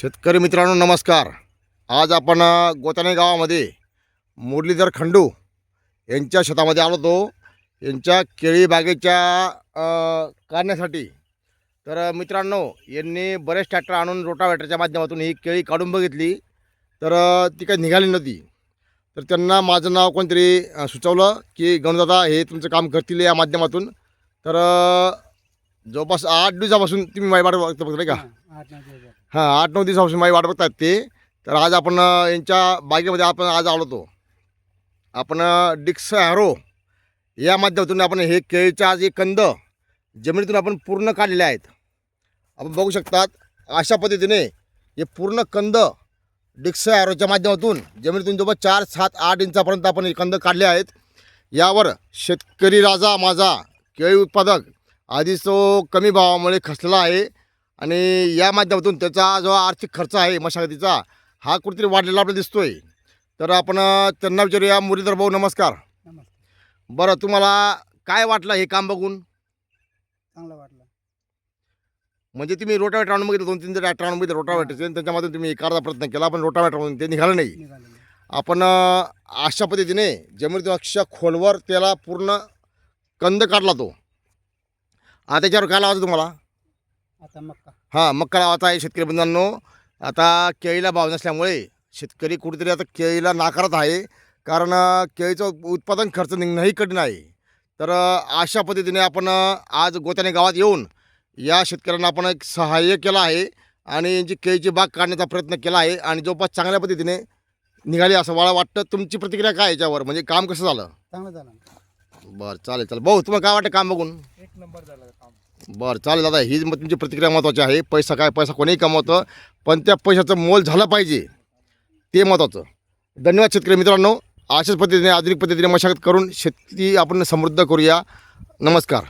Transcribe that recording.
शेतकरी मित्रांनो नमस्कार. आज आपण गोताने गावामध्ये मुरलीधर खंडू यांच्या शेतामध्ये आलो होतो. यांच्या केळी बागेच्या काढण्यासाठी. तर मित्रांनो यांनी बरेच ट्रॅक्टर आणून रोटावेटरच्या माध्यमातून ही केळी काढून बघितली. तर ती काही निघाली नव्हती. तर त्यांना माझं नाव कोणतरी सुचवलं की गणदादा हे तुमचं काम करतील या माध्यमातून. तर जवळपास आठ दिवसापासून तुम्ही माझी वाट बघता बघता का? हा, आठ नऊ दिवस झाले. हां आठ नऊ दिवसापासून माझी वाट बघतात ते. तर आज आपण अ, यांच्या बागेमध्ये आपण आज आलो होतो आपण अ, डिक्स हॅरो या माध्यमातून आपण हे केळीच्या जे कंद जमिनीतून आपण पूर्ण काढलेले आहेत. आपण बघू शकतात अशा पद्धतीने हे पूर्ण कंद डिक्स हॅरोच्या माध्यमातून जमिनीतून जवळ चार सात आठ इंचापर्यंत आपण हे कंद काढले आहेत. यावर शेतकरी राजा माझा केळी उत्पादक आधीच तो कमी भावामुळे खचलेला आहे आणि या माध्यमातून त्याचा जो आर्थिक खर्च आहे मशागतीचा हा कुठेतरी वाढलेला आपल्याला दिसतोय. तर आपण त्यांना विचारूया. मुरलीधर भाऊ नमस्कार. नमस्कार. बरं तुम्हाला काय वाटलं हे काम बघून? चांगलं वाटलं. म्हणजे तुम्ही रोटावेटर आणून बघितलं दोन तीन ट्रॅक्टर आणून बघितलं रोटावेटरचे त्याच्यामधून तुम्ही एखादा प्रयत्न केला पण रोटावेटरमधून ते निघालं नाही. आपण अशा पद्धतीने जमिनीतून अक्षर खोलवर त्याला पूर्ण कंद काढला तो. आता त्याच्यावर काय लावायचं तुम्हाला? आता मक्का. हां मक्का लावायचा आहे शेतकरी बंधूंनो. आता केळीला भाव नसल्यामुळे शेतकरी कुठेतरी आता केळीला नाकारत आहे. कारण केळीचं उत्पादन खर्च निघणंही कठीण आहे. तर अशा पद्धतीने आपण आज गोत्याने गावात येऊन या शेतकऱ्यांना आपण एक सहाय्य केलं आहे. आणि यांची केळीची बाग काढण्याचा प्रयत्न केला आहे. आणि जवळपास चांगल्या पद्धतीने निघाली असं मला वाटतं. तुमची प्रतिक्रिया काय याच्यावर? म्हणजे काम कसं झालं? चांगलं झालं. बरं चालेल चालेल. भाऊ तुम्हाला काय वाटतं काम बघून? एक नंबर झालं काम. बरं चालेल दादा हीच मग तुमची प्रतिक्रिया महत्त्वाची आहे. पैसा काय पैसा कोणीही कमवतं पण त्या पैशाचं मोल झालं पाहिजे. ते महत्त्वाचं धन्यवाद शेतकरी मित्रांनो. अशाच पद्धतीने आधुनिक पद्धतीने मशागत करून शेती आपण समृद्ध करूया. नमस्कार.